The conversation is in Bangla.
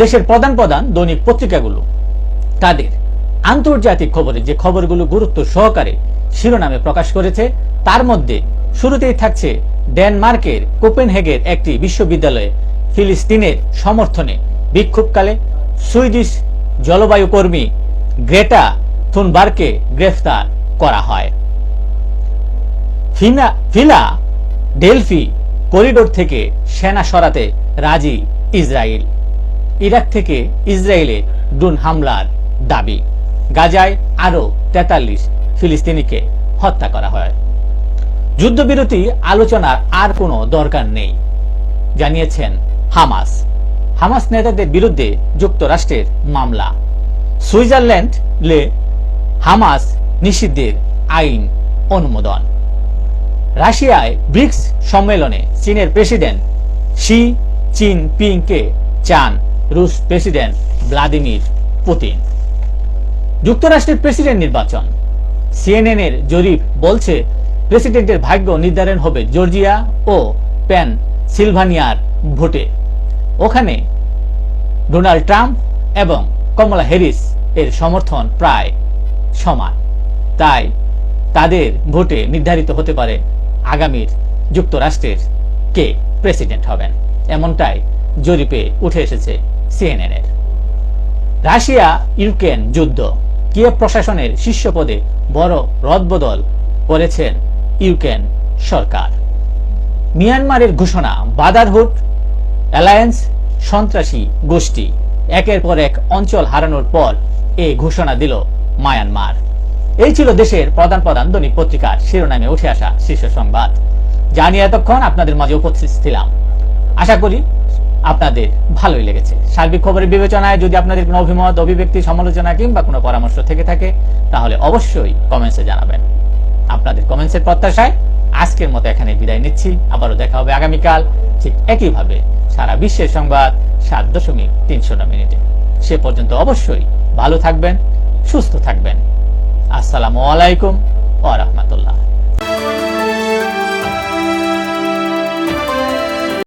দেশের প্রধান প্রধান দৈনিক পত্রিকাগুলো। তাদের আন্তর্জাতিক খবরে যে খবরগুলো গুরুত্ব সহকারে শিরোনামে প্রকাশ করেছে, তার মধ্যে শুরুতেই থাকছে ডেনমার্কের কোপেনহেগের একটি বিশ্ববিদ্যালয়ে ফিলিস্তিনের সমর্থনে বিক্ষোভকালে সুইডিশ জলবায়ু কর্মী গ্রেটা থুনবার্গকে গ্রেফতার করা হয়। ফিলা ডেলফি করিডোর থেকে সেনা সরাতে রাজি ইসরায়েল ইরাক থেকে ইসরায়েলে ড্রোন হামলার দাবি। গাজায় আরও তেতাল্লিশ ফিলিস্তিনিকে হত্যা করা হয়। যুদ্ধবিরতি আলোচনার আর কোনো দরকার নেই, জানিয়েছেন হামাস। হামাস নেতাদের বিরুদ্ধে যুক্তরাষ্ট্রের মামলা। সুইজারল্যান্ড লে হামাস নিষিদ্ধের আইন অনুমোদন। রাশিয়ায় ব্রিক্স সম্মেলনে চীনের প্রেসিডেন্ট শি চিনপিংকে চান রুশ প্রেসিডেন্ট ভ্লাদিমির পুতিন। যুক্তরাষ্ট্রের প্রেসিডেন্ট নির্বাচন। সিএনএন এর জরিপ বলছে, প্রেসিডেন্টের ভাগ্য নির্ধারণ হবে জর্জিয়া ও পেন সিলভানিয়ার ভোটে। ওখানে ডোনাল্ড ট্রাম্প এবং কমলা হ্যারিস এর সমর্থন প্রায় সমান। তাই তাদের ভোটে নির্ধারিত হতে পারে আগামীর যুক্তরাষ্ট্রের কে প্রেসিডেন্ট হবেন। এমনটাই জরিপে উঠে এসেছে সিএনএন এর। রাশিয়া, ইউক্রেন যুদ্ধ। কিয়েভ প্রশাসনের শীর্ষ পদে বড় রদবদল করেছেন ইউক্রেন সরকার। মিয়ানমারের ঘোষণা, বাদারহুড অ্যালায়েন্স সন্ত্রাসী গোষ্ঠী একের পর এক অঞ্চল হারানোর পর এই ঘোষণা দিল মায়ানমার। এই ছিল দেশের প্রধান প্রধান দৈনিক পত্রিকার শিরোনামে উঠে আসা শীর্ষ সংবাদ। যা নিয়ে এতক্ষণ আপনাদের মাঝে উপস্থিত ছিলাম। আশা করি আপনাদের ভালোই লেগেছে। সার্বিক খবরের বিবেচনায় যদি আপনাদের কোনো অভিমত, অভিব্যক্তি, সমালোচনা কিংবা কোনো পরামর্শ থেকে থাকে, তাহলে অবশ্যই কমেন্টসে জানাবেন। আপনাদের কমেন্টসের প্রত্যাশায় আজকের মতো এখানে বিদায় নিচ্ছি। আবারও দেখা হবে আগামীকাল ঠিক একইভাবে সারা বিশ্বের সংবাদ সাত দশমিক তিনশো মিনিটে। সে পর্যন্ত অবশ্যই ভালো থাকবেন, সুস্থ থাকবেন। আসসালামু আলাইকুম ওয়া রাহমাতুল্লাহ।